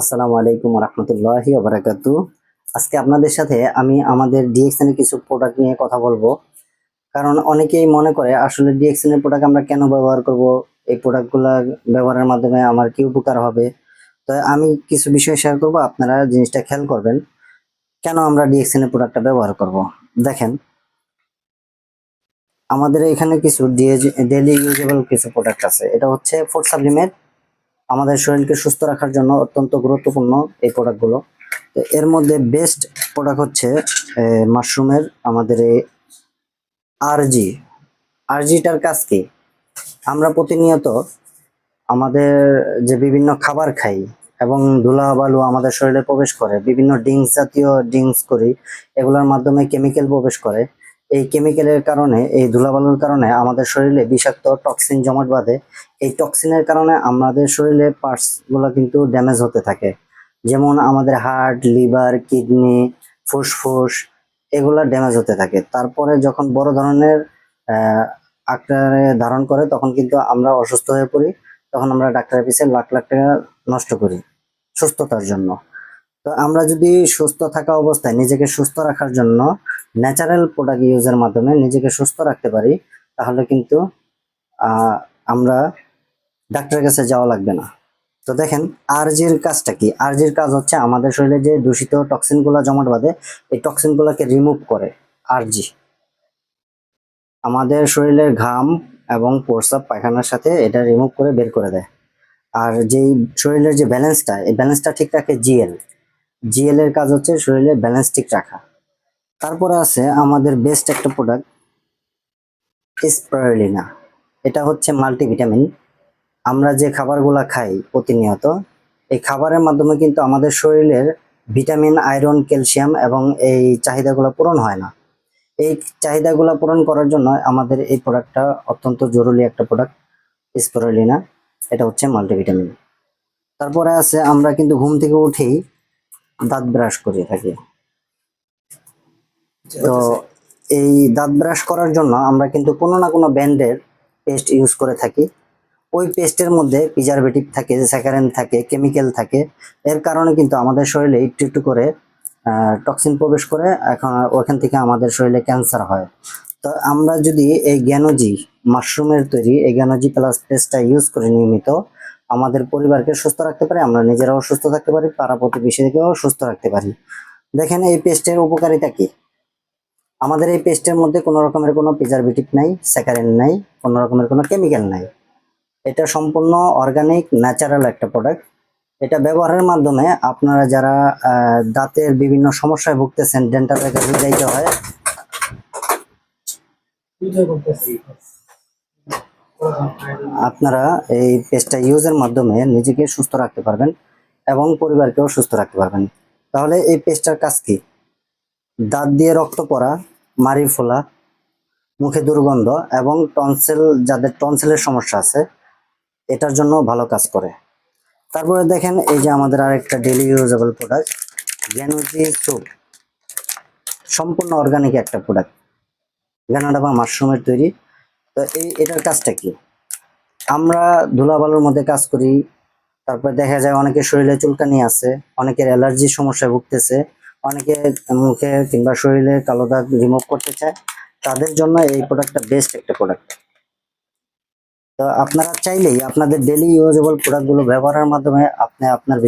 আসসালামু আলাইকুম রহমতুল্লাহি বারাকাতু আজকে আপনাদের সাথে আমি আমাদের ডিএক্সএন এর কিছু প্রোডাক্ট নিয়ে কথা বলব। কারণ অনেকেই মনে করে, আসলে ডিএক্সএন এর প্রোডাক্ট আমরা কেন ব্যবহার করব? এই প্রোডাক্টগুলো ব্যবহারের মাধ্যমে আমার কি উপকার হবে? তো আমি কিছু বিষয় শেয়ার করব, আপনারা জিনিসটা খেয়াল করবেন। কেন আমরা ডিএক্সএন এর প্রোডাক্টটা ব্যবহার করব? দেখেন, আমাদের এখানে কিছু ডেলি ইউজেবল কিছু প্রোডাক্ট আছে। এটা হচ্ছে ফুড সাপ্লিমেন্ট আমাদের শরীরকে সুস্থ রাখার জন্য অত্যন্ত গুরুত্বপূর্ণ এই প্রোডাক্টগুলো তো এর মধ্যে বেস্ট প্রোডাক্ট হচ্ছে মাশরুমের আমাদের এই আরজি আরজিটার কাজ কি? আমরা প্রতিনিয়ত আমাদের যে বিভিন্ন খাবার খাই এবং ধুলা বালু আমাদের শরীরে প্রবেশ করে, বিভিন্ন ড্রিঙ্কস জাতীয় ড্রিঙ্কস করি, এগুলোর মাধ্যমে কেমিক্যাল প্রবেশ করে। এই কেমিক্যালের কারণে, এই ধুলাবালুর কারণে আমাদের শরীরে বিষাক্ত টক্সিন জমাট বাঁধে। এই টক্সিনের কারণে আমাদের শরীরে পার্টসগুলো কিন্তু ড্যামেজ হতে থাকে। যেমন আমাদের হার্ট লিভার কিডনি ফুসফুস, এগুলা ড্যামেজ হতে থাকে। তারপরে যখন বড় ধরনের আকারে ধারণ করে, তখন কিন্তু আমরা অসুস্থ হয়ে পড়ি। তখন আমরা ডাক্তারের পিছিয়ে লাখ লাখ টাকা নষ্ট করি সুস্থতার জন্য। তো আমরা যদি সুস্থ থাকা অবস্থায় নিজেকে সুস্থ রাখার জন্য ন্যাচারাল প্রোডাক্ট ইউজের মাধ্যমে নিজেকে সুস্থ রাখতে পারি, তাহলে কিন্তু আমরা ডাক্তারের কাছে যাওয়া লাগবে না। তো দেখেন আরজির কাজটা কি? আরজির কাজ হচ্ছে আমাদের শরীরে যে দূষিত টক্সিনগুলো জমাট বাঁধে, এই টক্সিনগুলোকে রিমুভ করে আরজি আমাদের শরীরের ঘাম এবং প্রস্রাব পায়খানার সাথে এটা রিমুভ করে বের করে দেয়। আর যেই শরীরের যে ব্যালেন্সটা এই ব্যালেন্সটা ঠিক রাখে জিএল জিএল এর কাজ হচ্ছে শরীরের ব্যালেন্স ঠিক রাখা। তারপরে আছে আমাদের বেস্ট একটা প্রোডাক্ট স্পারলিনা এটা হচ্ছে মাল্টিভিটামিন আমরা যে খাবারগুলো খাই প্রতিনিয়ত, এই খাবারের মাধ্যমে কিন্তু আমাদের শরীরের ভিটামিন আয়রন ক্যালসিয়াম এবং এই চাহিদাগুলো পূরণ হয় না। এই চাহিদাগুলো পূরণ করার জন্য আমাদের এই প্রোডাক্টটা অত্যন্ত জরুরি একটা প্রোডাক্ট স্পারলিনা এটা হচ্ছে মাল্টিভিটামিন তারপরে আছে আমরা কিন্তু ঘুম থেকে উঠেই দাঁত ব্রাশ করে থাকি। তো এই দাঁত ব্রাশ করার জন্য আমরা কিন্তু কোনো না কোনো ব্যান্ডের পেস্ট ইউজ করে থাকি। ওই পেস্টের মধ্যে প্রিজারভেটিভ থাকে স্যাকারেন থাকে কেমিক্যাল থাকে। এর কারণে কিন্তু আমাদের শরীরে একটু একটু করে টক্সিন প্রবেশ করে। এখন ওখান থেকে আমাদের শরীরে ক্যান্সার হয়। তো আমরা যদি এই জ্ঞানজি মাশরুমের তৈরি, এই জ্ঞানজি প্লাস পেস্টটা ইউজ করে নিয়মিত, আমাদের পরিবারকে সুস্থ রাখতে পারি, আমরা নিজেরাও সুস্থ থাকতে পারি পাড়া প্রতিবেশীকেও সুস্থ রাখতে পারি। দেখেন এই পেস্টের উপকারিতা কি? আমাদের এই পেস্টের মধ্যে কোনো রকমের কোনো প্রিজারভেটিভ নাই স্যাকারিন নাই, কোনো রকমের কোনো কেমিক্যাল নাই। এটা সম্পূর্ণ অর্গানিক ন্যাচারাল একটা প্রোডাক্ট এটা ব্যবহারের মাধ্যমে আপনারা যারা দাঁতের বিভিন্ন সমস্যায় ভুগতেছেন ডেন্টালের কাছে যাইতে হয় আপনারা এই পেস্টটা ইউজের মাধ্যমে নিজেকে সুস্থ রাখতে পারবেন এবং পরিবারকেও সুস্থ রাখতে পারবেন। তাহলে এই পেস্টটার কাজ কি? দাঁত দিয়ে রক্ত পড়া মারি ফোলা, মুখে দুর্গন্ধ এবং টনসেল যাদের টনসেলের সমস্যা আছে, এটার জন্য ভালো কাজ করে। তারপরে দেখেন এই যে আমাদের আরেকটা ডেলি ইউজেবল প্রোডাক্ট গ্যানুজি স্যুপ সম্পূর্ণ অর্গানিক একটা প্রোডাক্ট গ্যানাডা বা মাশরুমের তৈরি। তো এই, এটার কাজটা কি? আমরা ধুলাবালুর মধ্যে কাজ করি, তারপরে দেখা যায় অনেকের শরীরে চুলকানি আছে, অনেকের অ্যালার্জির সমস্যায় ভুগতেছে অনেকে মুখে কিংবা শরীরে কালো দাগ রিমুভ করতে চায়, তাদের জন্য এই প্রোডাক্টটা বেস্ট একটা প্রোডাক্ট তো আপনারা চাইলেই আপনাদের ডেলি ইউজেবল প্রোডাক্টগুলো ব্যবহারের মাধ্যমে আপনি আপনার